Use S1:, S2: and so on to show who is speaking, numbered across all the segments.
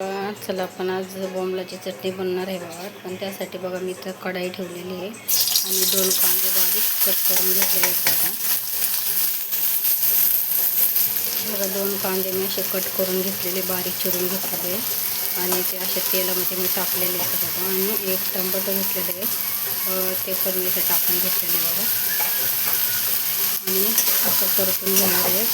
S1: चला आपण आज बोंबलाची चटणी बनणार आहे बाबा. पण त्यासाठी बघा मी इथं कढाई ठेवलेली आहे. आणि दोन कांदे बारीक कट करून घेतलेले आहेत बघा बघा दोन कांदे मी असे कट करून घेतलेले बारीक चिरून घेतलेले. आणि ते असे तेलामध्ये मी टाकलेले आहेत बघा. आणि एक टमाटो घेतलेले आहे ते पण मी इथे टाकून घेतलेले बघा. आणि असं परतून घेणार आहे.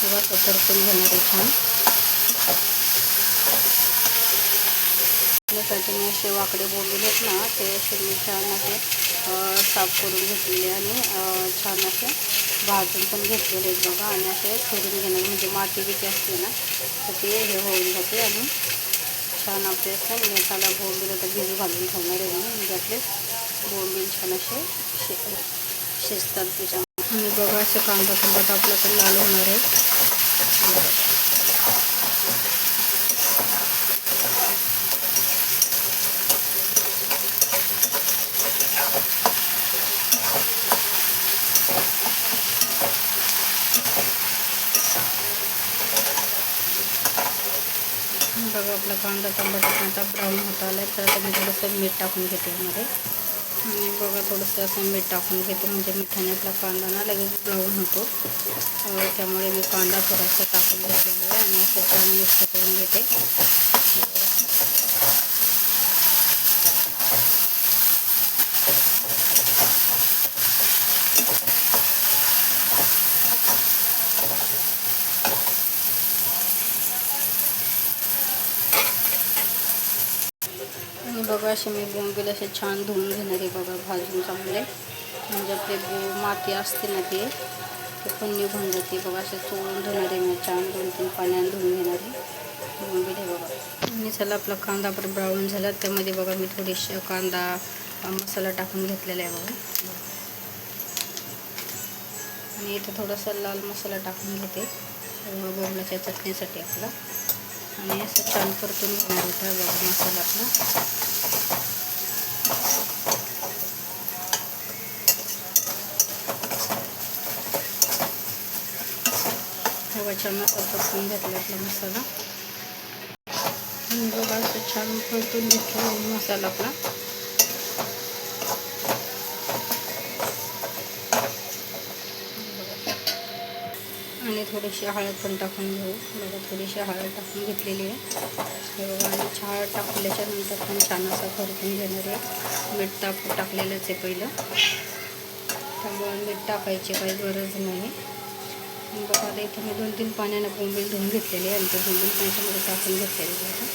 S1: किंवा असं परतून घेणार आहे छान. त्यासाठी मी असे वाकडे बोललेत ना ते असे मी छान असे साफ करून घेतलेले आणि छान असे भाजून पण घेतलेले आहेत बघा आणि असे ठेवून घेणार म्हणजे माती बिती असते ना तर ते हे होऊन जाते आणि छान आपले असं मेथाला बोंबील तर भिजू घालून ठेवणार आहे मी म्हणजे आपले बोंबील छान असे शे शिजतात त्याच्या आणि बघा असं कांदा कांदा आपला तर लाल होणार आहे. बघा आपला कांदा टमाटा आता ब्राऊन होत आला आहे तर आता मी थोडंसं मीठ टाकून घेते यामध्ये आणि बघा थोडंसं असं मीठ टाकून घेते. म्हणजे मिठाने आपला कांदा ना लगेच ब्राऊन होतो. त्यामुळे मी कांदा थोडासा टाकून घेतलेला आहे आणि असं छान मिक्स करून घेते आणि बघा असे मी बोंबील असे छान धुवून घेणार आहे बघा भाजून चांगले म्हणजे. म्हणजे आपले माती असते ना ते ते पण निघून जाते बघा असे चोळून धुणार आहे मी छान दोन तीन पाण्याने धुवून घेणार आहे. बोंबील आहे बघा. आणि चला आपला कांदा पण ब्राऊन झाला त्यामध्ये बघा मी थोडीशी कांदा मसाला टाकून घेतलेला आहे बघा. आणि इथं थोडासा लाल मसाला टाकून घेते बोंबलाच्या चटणीसाठी आपला. आणि असं छान परतून घेणार होता बघा मसाला आपला. बघा छान असा घेतला आपला मसाला. बघा असं छान परतून घेतला मसाला आपला. आणि थोडीशी हळद पण टाकून घेऊ. बघा थोडीशी हळद टाकून घेतलेली आहे. बघा आणि हळद टाकल्याच्या नंतर पण छान असा परतून घेणार आहे. मीठ टाक टाकलेलंच आहे पहिलं. त्यामुळे मीठ टाकायची काही गरज नाही. बघा आता इथं मी दोन तीन पाण्यानं बोंबील धुवून घेतलेले आणि ते बोंबील पाण्याच्यामध्ये टाकून घेतलेले आहे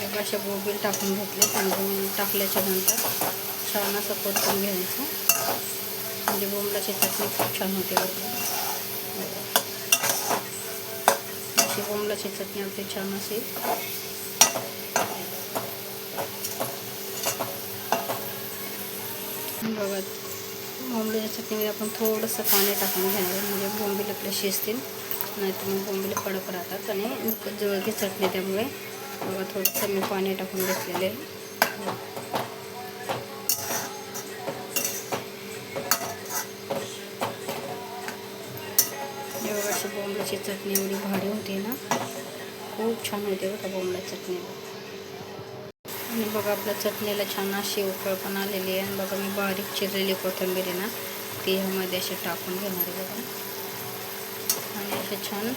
S1: बघा अशा बोंबील टाकून घेतले आणि टाकल्याच्या नंतर छान असं परतून घ्यायचं. म्हणजे बोंबलाची चटणी खूप छान होते अशी बोंबलाची चटणी आपली छान असे बघा म्हणजे बोंबलाच्या चटणीमध्ये आपण थोडंसं पाणी टाकून घेणार आहे म्हणजे बोंबील आपले शिजतील. नाहीतर मग बोंबील कडक राहतात आणि जवळची चटणी त्यामुळे. बघा थोडंसं मी पाणी टाकून घेतलेले बघा अशी चटणी एवढी भारी होती ना. खूप छान होते बघा बोंबला चटणी. आणि बघा आपल्या चटणीला छान अशी उकळ पण आलेली आहे. आणि बघा मी बारीक चिरलेली कोथिंबीर आहे ना ती ह्यामध्ये अशी टाकून घेणार आहे बघा. आणि असे छान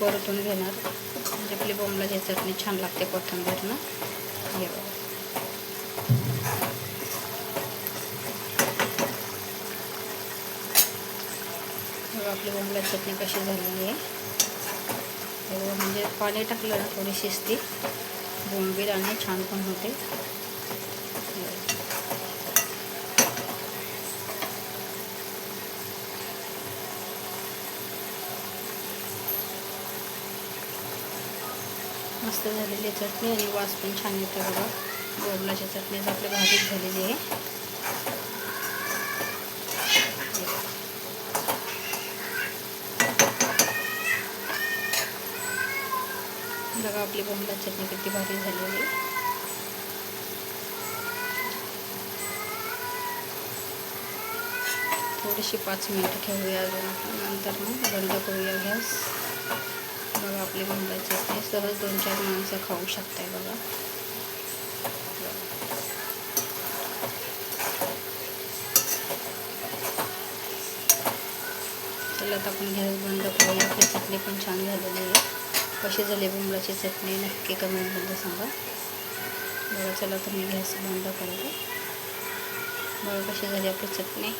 S1: परतून घेणार. म्हणजे आपली बोंबलाची चटणी छान लागते कोथिंबीरनं हे बघा. बघा आपली बोंबला चटणी कशी झालेली आहे. म्हणजे पाणी टाकलं ना थोडी शिजती. बोंबील आणि छान पण होते. मस्त झालेली चटणी आणि वास पण छान येतो बघा. बोंबलाच्या चटणीच आपली भाजीच झालेली आहे. बघा आपली बोंबला चटणी किती भारी झालेली. थोडीशी पाच मिनटं ठेवूया अजून आपण नंतर मग बंद करूया गॅस. बघा आपली बोंबला चटणी सहज दोन चार माणसं खाऊ शकताय बघा. चला आता आपण गॅस बंद करूया. आपली चटणी पण छान झालेली आहे. कशी झाली बोंबलाची चटणी नक्की कमेंटमध्ये सांगा. बरं चला तुम्ही गॅस बंद करा. बरं कशी झाली आपली चटणी?